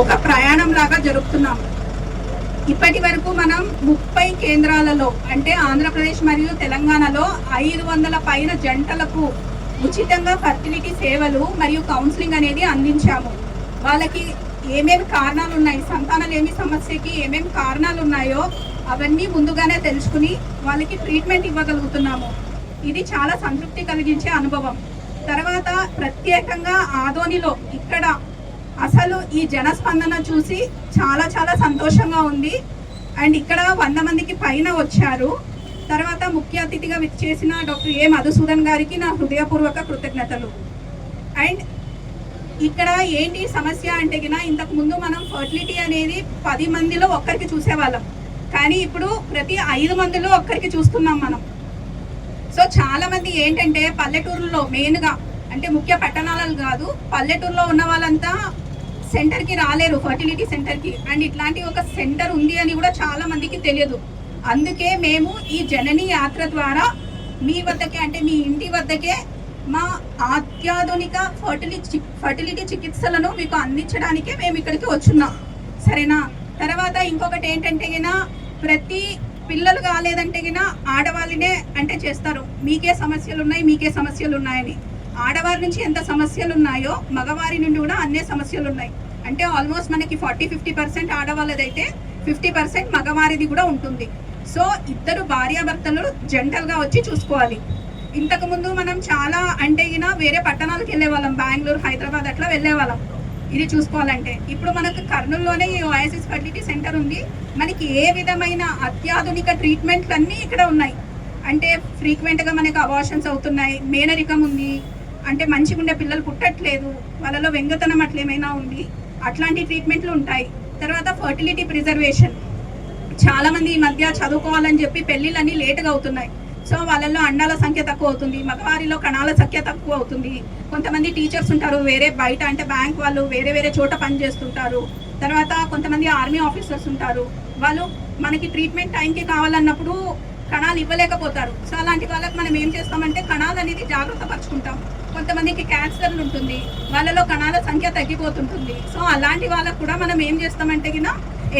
ఒక ప్రయాణం లాగా జరుపుతున్నాము. ఇప్పటి వరకు మనం ముప్పై కేంద్రాలలో అంటే ఆంధ్రప్రదేశ్ మరియు తెలంగాణలో ఐదు వందల పైన జంటలకు ఉచితంగా ఫర్టిలిటీ సేవలు మరియు కౌన్సిలింగ్ అనేది అందించాము. వాళ్ళకి ఏమేమి కారణాలు ఉన్నాయి? సంతానలేమి సమస్యకి ఏమేమి కారణాలు ఉన్నాయో అవన్నీ ముందుగానే తెలుసుకుని వాళ్ళకి ట్రీట్మెంట్ ఇవ్వగలుగుతున్నాము. ఇది చాలా సంతృప్తి కలిగించే అనుభవం. తర్వాత ప్రత్యేకంగా ఆదోనిలో ఇక్కడ అసలు ఈ జనస్పందన చూసి చాలా చాలా సంతోషంగా ఉంది. అండ్ ఇక్కడ వంద మందికి పైన వచ్చారు. తర్వాత ముఖ్య అతిథిగా విచ్చేసిన డాక్టర్ ఏ మధుసూదన్ గారికి నా హృదయపూర్వక కృతజ్ఞతలు. అండ్ ఇక్కడ ఏంటి సమస్య అంటే గిన ఇంతకు ముందు మనం ఫర్టిలిటీ అనేది పది మందిలో ఒక్కరికి చూసేవాళ్ళం. కానీ ఇప్పుడు ప్రతి ఐదు మందిలో ఒక్కరికి చూస్తున్నాం మనం. సో చాలా మంది ఏంటంటే పల్లెటూరులో మెయిన్గా అంటే ముఖ్య పట్టణాలలో కాదు పల్లెటూరులో ఉన్న వాళ్ళంతా సెంటర్కి రాలేరు ఫర్టిలిటీ సెంటర్కి అండ్ ఇట్లాంటి ఒక సెంటర్ ఉంది అని కూడా చాలా మందికి తెలియదు. అందుకే మేము ఈ జననీ యాత్ర ద్వారా మీ వద్దకే అంటే మీ ఇంటి వద్దకే మా అత్యాధునిక ఫర్టిలిటీ ఫర్టిలిటీ చికిత్సలను మీకు అందించడానికే మేము ఇక్కడికి వచ్చున్నాం. సరేనా? తర్వాత ఇంకొకటి ఏంటంటే ప్రతి పిల్లలు కాలేదంటే ఆడవాళ్ళనే అంటే చేస్తారు. మీకే సమస్యలు ఉన్నాయి మీకే సమస్యలు ఉన్నాయని ఆడవారి నుంచి ఎంత సమస్యలు ఉన్నాయో మగవారి నుండి కూడా అన్నే సమస్యలు ఉన్నాయి అంటే ఆల్మోస్ట్ మనకి ఫార్టీ ఫిఫ్టీ పర్సెంట్ ఆడవాళ్ళదైతే ఫిఫ్టీ పర్సెంట్ మగవారిది కూడా ఉంటుంది. సో ఇద్దరు భార్యాభర్తలు జంటల్గా వచ్చి చూసుకోవాలి. ఇంతకుముందు మనం చాలా అంటే ఈయన వేరే పట్టణాలకు వెళ్ళే వాళ్ళం బెంగళూరు హైదరాబాద్ అట్లా వెళ్ళే వాళ్ళం ఇది చూసుకోవాలంటే. ఇప్పుడు మనకు కర్నూలులోనే ఈ ఓఎస్ఎస్ ఫర్టిలిటీ సెంటర్ ఉంది. మనకి ఏ విధమైన అత్యాధునిక ట్రీట్మెంట్లు అన్నీ ఇక్కడ ఉన్నాయి. అంటే ఫ్రీక్వెంట్గా మనకు అవాషన్స్ అవుతున్నాయి. మేనరికం ఉంది. అంటే మంచిగా ఉండే పిల్లలు పుట్టట్లేదు వాళ్ళలో వెంగతనం అట్లా ఏమైనా ఉంది అట్లాంటి ట్రీట్మెంట్లు ఉంటాయి. తర్వాత ఫర్టిలిటీ ప్రిజర్వేషన్ చాలామంది ఈ మధ్య చదువుకోవాలని చెప్పి పెళ్ళిళ్ళన్నీ లేటుగా అవుతున్నాయి. సో వాళ్ళల్లో అండాల సంఖ్య తక్కువ అవుతుంది మగవారిలో కణాల సంఖ్య తక్కువ అవుతుంది. కొంతమంది టీచర్స్ ఉంటారు వేరే బయట అంటే బ్యాంక్ వాళ్ళు వేరే వేరే చోట పని చేస్తుంటారు. తర్వాత కొంతమంది ఆర్మీ ఆఫీసర్స్ ఉంటారు. వాళ్ళు మనకి ట్రీట్మెంట్ టైంకి కావాలన్నప్పుడు కణాలు ఇవ్వలేకపోతారు. సో అలాంటి వాళ్ళకి మనం ఏం చేస్తామంటే కణాలు అనేది జాగ్రత్త పరుచుకుంటాం. కొంతమందికి క్యాన్సర్లు ఉంటుంది. వాళ్ళలో కణాల సంఖ్య తగ్గిపోతుంటుంది. సో అలాంటి వాళ్ళకు కూడా మనం ఏం చేస్తామంటే కింద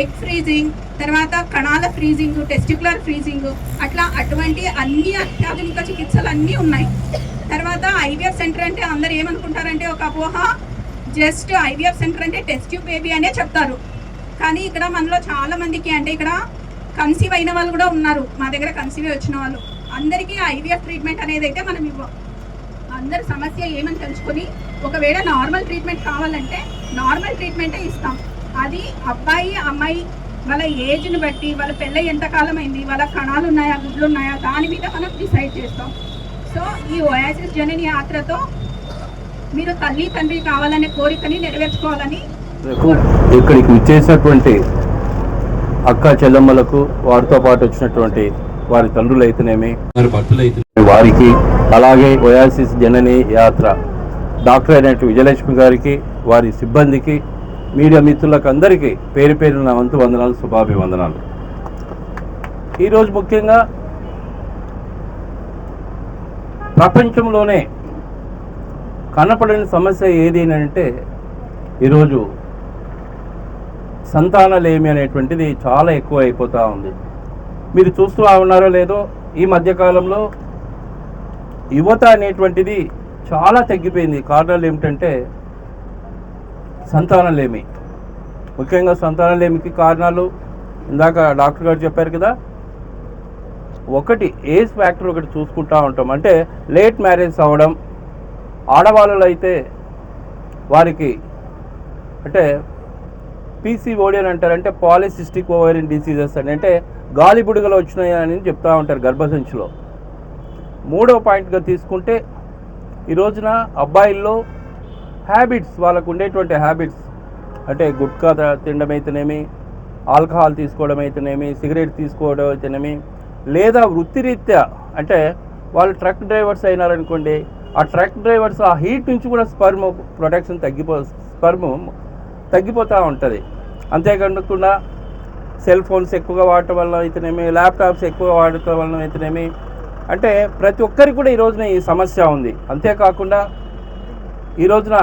ఎగ్ ఫ్రీజింగ్ తర్వాత కణాల ఫ్రీజింగ్ టెస్టికులర్ ఫ్రీజింగ్ అట్లా అటువంటి అన్ని అత్యాధునిక చికిత్సలు అన్నీ ఉన్నాయి. తర్వాత ఐవీఎఫ్ సెంటర్ అంటే అందరు ఏమనుకుంటారంటే ఒక అపోహ జస్ట్ ఐవీఎఫ్ సెంటర్ అంటే టెస్ట్ బేబీ అనే చెప్తారు. కానీ ఇక్కడ మనలో చాలా మందికి అంటే ఇక్కడ కన్సీవ్ అయిన వాళ్ళు కూడా ఉన్నారు. మా దగ్గర కన్సీవ్ వచ్చిన వాళ్ళు. అందరికీ ఐవీఎఫ్ ట్రీట్మెంట్ అనేది అయితే మనం ఇవ్వం. అందరి సమస్య ఏమని తెలుసుకొని ఒకవేళ నార్మల్ ట్రీట్మెంట్ కావాలంటే నార్మల్ ట్రీట్మెంటే ఇస్తాం. అది అబ్బాయి అమ్మాయి వాళ్ళ ఏజ్ని బట్టి వాళ్ళ పెళ్ళై ఎంతకాలం అయింది వాళ్ళ కణాలు ఉన్నాయా గుడ్లు ఉన్నాయా దాని మీద మనం డిసైడ్ చేస్తాం. సో ఈ ఓయాసిస్ జనని యాత్రతో మీరు తల్లి తండ్రి కావాలనే కోరికని నెరవేర్చుకోవాలని ఇక్కడికి విచ్చేసినటువంటి అక్క చెల్లమ్మలకు వారితో పాటు వచ్చినటువంటి వారి తండ్రులు అయితేనేమి వారి భర్తలు అయితేనేమి వారికి అలాగే ఒయాసిస్ జనని యాత్ర. డాక్టర్ అయినట్టు విజయలక్ష్మి గారికి వారి సిబ్బందికి మీడియా మిత్రులకు అందరికీ పేరు పేరు నా వంతు వందనాలు శుభాభివందనాలు. ఈరోజు ముఖ్యంగా ప్రపంచంలోనే కనపడని సమస్య ఏది అని అంటే ఈరోజు సంతానలేమి అనేటువంటిది చాలా ఎక్కువ అయిపోతూ ఉంది. మీరు చూస్తూ ఉన్నారో లేదో ఈ మధ్యకాలంలో యువత అనేటువంటిది చాలా తగ్గిపోయింది. కారణాలు ఏమిటంటే సంతానలేమి. ముఖ్యంగా సంతానలేమికి కారణాలు ఇందాక డాక్టర్ గారు చెప్పారు కదా. ఒకటి ఏజ్ ఫ్యాక్టర్ ఒకటి చూసుకుంటా ఉంటాం. అంటే లేట్ మ్యారేజ్ అవ్వడం ఆడవాళ్ళలో అయితే వారికి అంటే పీసీఓడి అని అంటారు. అంటే పాలిసిస్టిక్ ఓవరిన్ డిసీజెస్ అని. అంటే గాలి బుడగలు వచ్చినాయి అని ఉంటారు గర్భసంచిలో. మూడవ పాయింట్గా తీసుకుంటే ఈ రోజున అబ్బాయిల్లో హ్యాబిట్స్ వాళ్ళకు ఉండేటువంటి హ్యాబిట్స్ అంటే గుట్కా తినడం అయితేనేమి ఆల్కహాల్ తీసుకోవడం అయితేనేమి సిగరెట్ తీసుకోవడం అయితేనేమి లేదా వృత్తిరీత్యా అంటే వాళ్ళు ట్రక్ డ్రైవర్స్ అయినారనుకోండి ఆ ట్రక్ డ్రైవర్స్ ఆ హీట్ నుంచి కూడా స్పర్మ్ ప్రొటెక్షన్ తగ్గిపో స్పర్మ్ తగ్గిపోతూ ఉంటుంది. అంతేకాకుండా సెల్ ఫోన్స్ ఎక్కువగా వాడటం వల్ల అయితేనేమి ల్యాప్టాప్స్ ఎక్కువ వాడటం వల్ల అయితేనేమి అంటే ప్రతి ఒక్కరికి కూడా ఈ రోజున ఈ సమస్య ఉంది. అంతేకాకుండా ఈ రోజున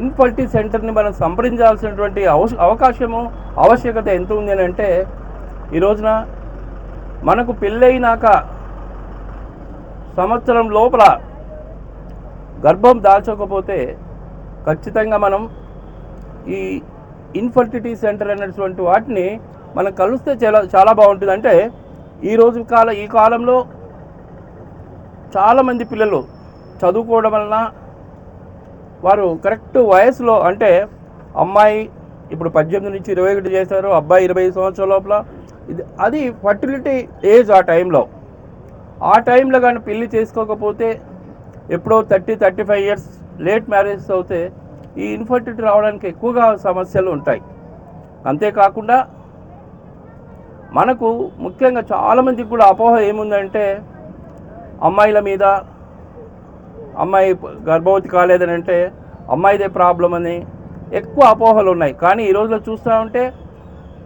ఇన్ఫర్టీ సెంటర్ని మనం సంప్రదించాల్సినటువంటి అవకాశము ఆవశ్యకత ఎంత ఉంది అని అంటే ఈ రోజున మనకు పెళ్ళైనాక సంవత్సరం లోపల గర్భం దాల్చకపోతే ఖచ్చితంగా మనం ఈ ఇన్ఫర్టిలిటీ సెంటర్ అనేటువంటి వాటిని మనం కలిస్తే చాలా చాలా బాగుంటుంది. అంటే ఈ రోజు కాల ఈ కాలంలో చాలామంది పిల్లలు చదువుకోవడం వలన వారు కరెక్ట్ వయసులో అంటే అమ్మాయి ఇప్పుడు పద్దెనిమిది నుంచి ఇరవై ఒకటి చేశారు అబ్బాయి ఇరవై సంవత్సరాల లోపల ఇది అది ఫర్టిలిటీ ఏజ్ ఆ టైంలో. ఆ టైంలో కానీ పెళ్ళి చేసుకోకపోతే ఎప్పుడో thirty thirty five years late marriage అవుతే ఈ ఇన్ఫర్టిలిటీ రావడానికి ఎక్కువగా సమస్యలు ఉంటాయి. అంతేకాకుండా మనకు ముఖ్యంగా చాలామందికి కూడా అపోహ ఏముందంటే అమ్మాయిల మీద అమ్మాయి గర్భవతి కాలేదని అంటే అమ్మాయిదే ప్రాబ్లం అని ఎక్కువ అపోహలు ఉన్నాయి. కానీ ఈ రోజులో చూస్తూ ఉంటే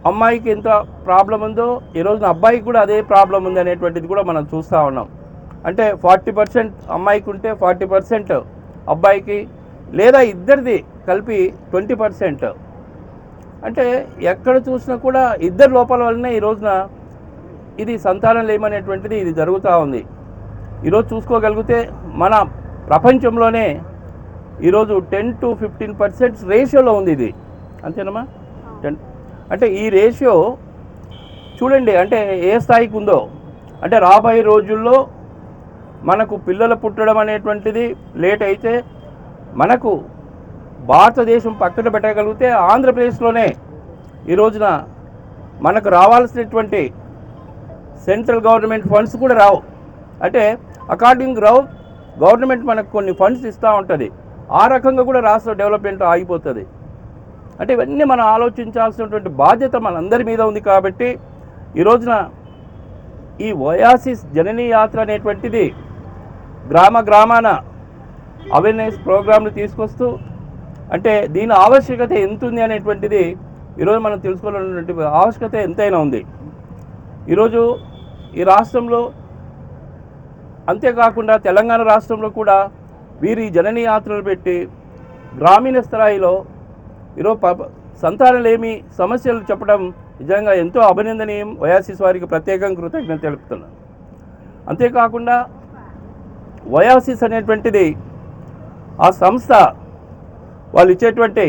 అమ్మాయికి ఎంత ప్రాబ్లం ఉందో ఈ రోజున అబ్బాయికి కూడా అదే ప్రాబ్లం ఉంది అనేటువంటిది కూడా మనం చూస్తూ ఉన్నాం. అంటే ఫార్టీ పర్సెంట్ అమ్మాయికి ఉంటే ఫార్టీ పర్సెంట్ అబ్బాయికి లేదా ఇద్దరిది కలిపి ట్వంటీ పర్సెంట్. అంటే ఎక్కడ చూసినా కూడా ఇద్దరు లోపాల వల్లనే ఈ రోజున ఇది సంతానం లేమనేటువంటిది ఇది జరుగుతూ ఉంది. ఈరోజు చూసుకోగలిగితే మన ప్రపంచంలోనే ఈరోజు టెన్ టు ఫిఫ్టీన్ పర్సెంట్ రేషియోలో ఉంది ఇది. అంతేనమ్మా? టెన్ అంటే ఈ రేషియో చూడండి అంటే ఏ స్థాయికి ఉందో. అంటే రాబోయే రోజుల్లో మనకు పిల్లలు పుట్టడం అనేటువంటిది లేట్ అయితే మనకు భారతదేశం పక్కన పెట్టగలిగితే ఆంధ్రప్రదేశ్లోనే ఈ రోజున మనకు రావాల్సినటువంటి సెంట్రల్ గవర్నమెంట్ ఫండ్స్ కూడా రావు. అంటే అకార్డింగ్ రావు గవర్నమెంట్ మనకు కొన్ని ఫండ్స్ ఇస్తూ ఉంటుంది. ఆ రకంగా కూడా రాష్ట్ర డెవలప్మెంట్ ఆగిపోతుంది. అంటే ఇవన్నీ మనం ఆలోచించాల్సినటువంటి బాధ్యత మనందరి మీద ఉంది కాబట్టి ఈ రోజున ఈ వయాసిస్ జననీ యాత్ర అనేటువంటిది గ్రామ గ్రామాన అవేర్నెస్ ప్రోగ్రాంలు తీసుకొస్తూ అంటే దీని ఆవశ్యకత ఎంత ఉంది అనేటువంటిది ఈరోజు మనం తెలుసుకోవాలన్నటువంటి ఆవశ్యకత ఎంతైనా ఉంది. ఈరోజు ఈ రాష్ట్రంలో అంతేకాకుండా తెలంగాణ రాష్ట్రంలో కూడా వీరి జననీ యాత్రలు పెట్టి గ్రామీణ స్థాయిలో ఈరోజు ప సంతానలేమి సమస్యలు చెప్పడం నిజంగా ఎంతో అభినందనీయం. వయాసిస్ వారికి ప్రత్యేకంగా కృతజ్ఞత తెలుపుతున్నాను. అంతేకాకుండా వయాసిస్ అనేటువంటిది ఆ సంస్థ వాళ్ళు ఇచ్చేటువంటి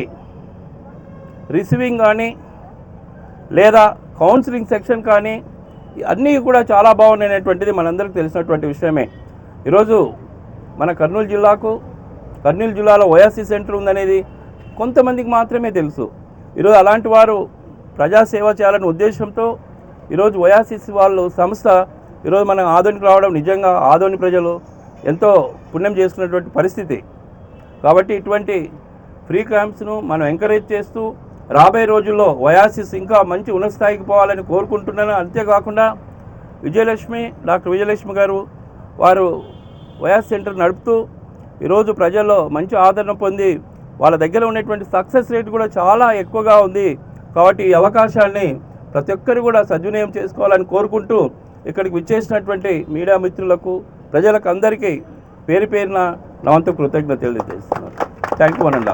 రిసీవింగ్ కానీ లేదా కౌన్సిలింగ్ సెక్షన్ కానీ అన్నీ కూడా చాలా బాగున్నాయనేటువంటిది మనందరికీ తెలిసినటువంటి విషయమే. ఈరోజు మన కర్నూలు జిల్లాకు కర్నూలు జిల్లాలో ఓయాసీ సెంటర్ ఉందనేది కొంతమందికి మాత్రమే తెలుసు. ఈరోజు అలాంటి వారు ప్రజాసేవ చేయాలనే ఉద్దేశంతో ఈరోజు ఓయాసిస్ వాళ్ళు సంస్థ ఈరోజు మనం ఆదోనికి రావడం నిజంగా ఆదోని ప్రజలు ఎంతో పుణ్యం చేసుకున్నటువంటి పరిస్థితి. కాబట్టి ఇటువంటి ఫ్రీ క్యాంప్స్ను మనం ఎంకరేజ్ చేస్తూ రాబోయే రోజుల్లో వయాసిస్ ఇంకా మంచి ఉన్నత స్థాయికి పోవాలని కోరుకుంటున్నాను. అంతేకాకుండా విజయలక్ష్మి డాక్టర్ విజయలక్ష్మి గారు వారు వయాస్ సెంటర్ నడుపుతూ ఈరోజు ప్రజల్లో మంచి ఆదరణ పొంది వాళ్ళ దగ్గర ఉన్నటువంటి సక్సెస్ రేట్ కూడా చాలా ఎక్కువగా ఉంది. కాబట్టి ఈ అవకాశాన్ని ప్రతి ఒక్కరు కూడా సద్వినియోగం చేసుకోవాలని కోరుకుంటూ ఇక్కడికి విచ్చేసినటువంటి మీడియా మిత్రులకు ప్రజలకు అందరికీ పేరు పేరున నా వంతు కృతజ్ఞత తెలియజేస్తున్నాను. Thank you one and